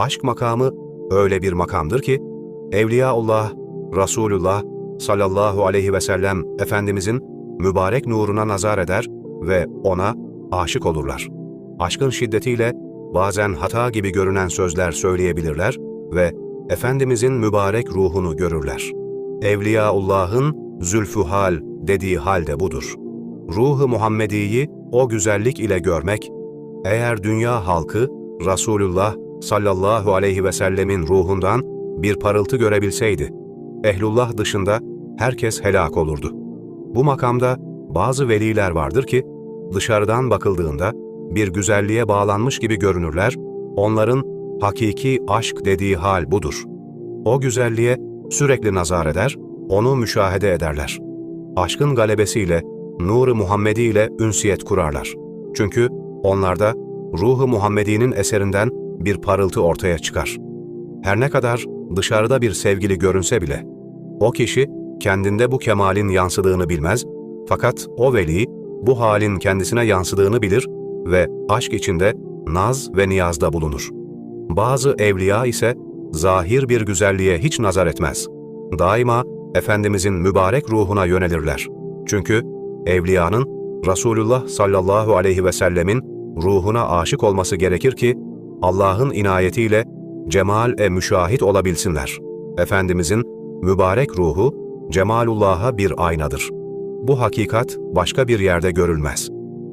Aşk makamı öyle bir makamdır ki, Evliyaullah, Resulullah sallallahu aleyhi ve sellem Efendimizin mübarek nuruna nazar eder ve ona aşık olurlar. Aşkın şiddetiyle bazen hata gibi görünen sözler söyleyebilirler ve Efendimizin mübarek ruhunu görürler. Evliyaullah'ın zülfühal dediği halde budur. Ruhu Muhammedi'yi o güzellik ile görmek, eğer dünya halkı Resulullah sallallahu aleyhi ve sellemin ruhundan bir parıltı görebilseydi, ehlullah dışında herkes helak olurdu. Bu makamda bazı veliler vardır ki, dışarıdan bakıldığında bir güzelliğe bağlanmış gibi görünürler, onların hakiki aşk dediği hal budur. O güzelliğe sürekli nazar eder, onu müşahede ederler. Aşkın galebesiyle, nuru Muhammedi ile ünsiyet kurarlar. Çünkü onlarda ruhu Muhammedi'nin eserinden bir parıltı ortaya çıkar. Her ne kadar dışarıda bir sevgili görünse bile, o kişi kendinde bu kemalin yansıdığını bilmez, fakat o veli bu halin kendisine yansıdığını bilir ve aşk içinde naz ve niyazda bulunur. Bazı evliya ise zahir bir güzelliğe hiç nazar etmez. Daima Efendimizin mübarek ruhuna yönelirler. Çünkü evliyanın Resulullah sallallahu aleyhi ve sellemin ruhuna aşık olması gerekir ki Allah'ın inayetiyle cemal-e müşahit olabilsinler. Efendimizin mübarek ruhu Cemalullah'a bir aynadır. Bu hakikat başka bir yerde görülmez.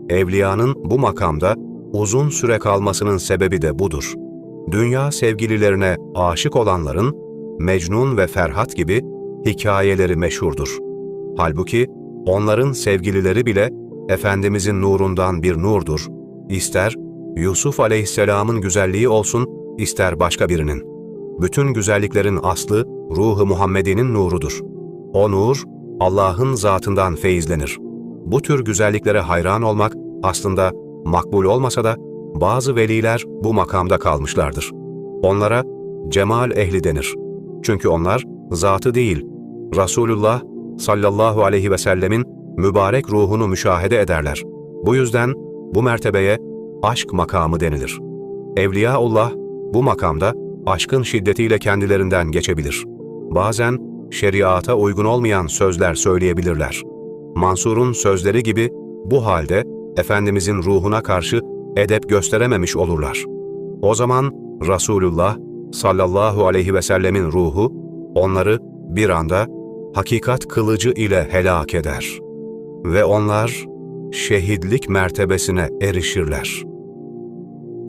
Evliyanın bu makamda uzun süre kalmasının sebebi de budur. Dünya sevgililerine aşık olanların Mecnun ve Ferhat gibi hikayeleri meşhurdur. Halbuki onların sevgilileri bile Efendimizin nurundan bir nurdur. İster Yusuf aleyhisselamın güzelliği olsun, ister başka birinin. Bütün güzelliklerin aslı ruhu Muhammedi'nin nurudur. O nur, Allah'ın zatından feyizlenir. Bu tür güzelliklere hayran olmak aslında makbul olmasa da bazı veliler bu makamda kalmışlardır. Onlara cemal ehli denir. Çünkü onlar zatı değil, Resulullah sallallahu aleyhi ve sellemin mübarek ruhunu müşahede ederler. Bu yüzden bu mertebeye aşk makamı denilir. Evliyaullah bu makamda aşkın şiddetiyle kendilerinden geçebilir. Bazen şeriata uygun olmayan sözler söyleyebilirler. Mansur'un sözleri gibi bu halde Efendimizin ruhuna karşı edep gösterememiş olurlar. O zaman Resulullah sallallahu aleyhi ve sellemin ruhu onları bir anda hakikat kılıcı ile helak eder ve onlar şehitlik mertebesine erişirler.''